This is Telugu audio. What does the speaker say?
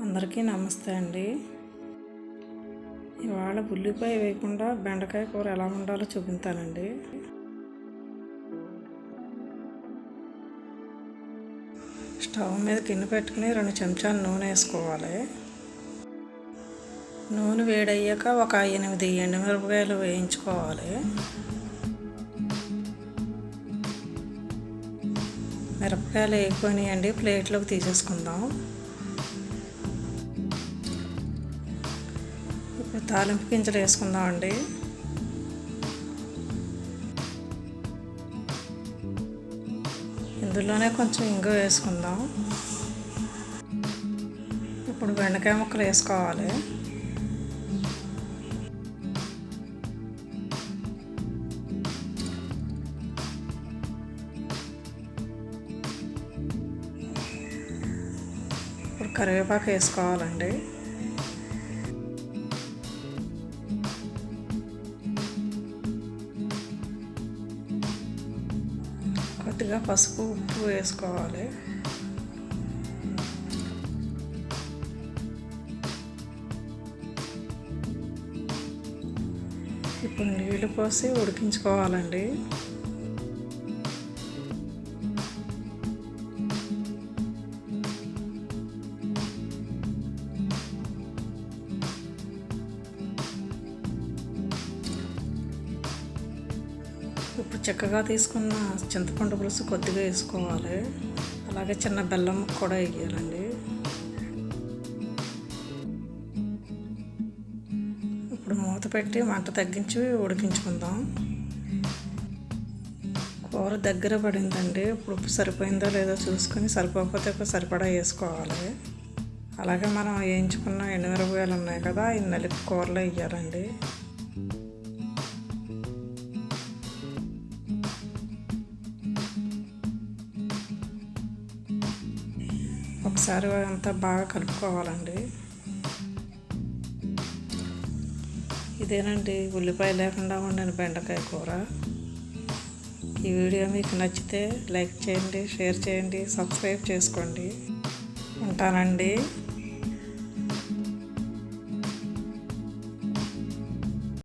అందరికీ నమస్తే అండి. ఇవాళ ఉల్లిపాయ వేయకుండా బెండకాయ కూర ఎలా ఉండాలో చూపించానండి స్టవ్ మీద గిన్నె పెట్టుకుని రెండు చెంచాలు నూనె వేసుకోవాలి. నూనె వేడయ్యాక ఒక ఎనిమిది ఎండుమిరపకాయలు వేయించుకోవాలి. మిరపకాయలు వేగిపోయినాయండి ప్లేట్లోకి తీసేసుకుందాం. తాలింపు గింజలు వేసుకుందామండి. ఇందులోనే కొంచెం ఇంగు వేసుకుందాం. ఇప్పుడు బెండకాయ ముక్కలు వేసుకోవాలి. ఇప్పుడు కరివేపాకు వేసుకోవాలండి. కొద్దిగా పసుపు ఉప్పు వేసుకోవాలి. ఇప్పుడు నీళ్ళు పోసి ఉడికించుకోవాలండి. ఇప్పుడు చక్కగా తీసుకున్న చింతపండు పులుసు కొద్దిగా వేసుకోవాలి. అలాగే చిన్న బెల్లం కూడా వేయాలండి. ఇప్పుడు మూత పెట్టి మంట తగ్గించి ఉడికించుకుందాం. కూర దగ్గర పడిందండి. ఇప్పుడు ఉప్పు సరిపోయిందో లేదో చూసుకొని సరిపోకపోతే సరిపడా వేసుకోవాలి. అలాగే మనం వేయించుకున్న ఎండుమిరపకాయలు ఉన్నాయి కదా ఈ నలిపి కూరలో వేయాలండి. ఒకసారి అంతా బాగా కలుపుకోవాలండి. ఇదేనండి ఉల్లిపాయ లేకుండా వండిన బెండకాయ కూర. ఈ వీడియో మీకు నచ్చితే లైక్ చేయండి షేర్ చేయండి సబ్స్క్రైబ్ చేసుకోండి. ఉంటానండి.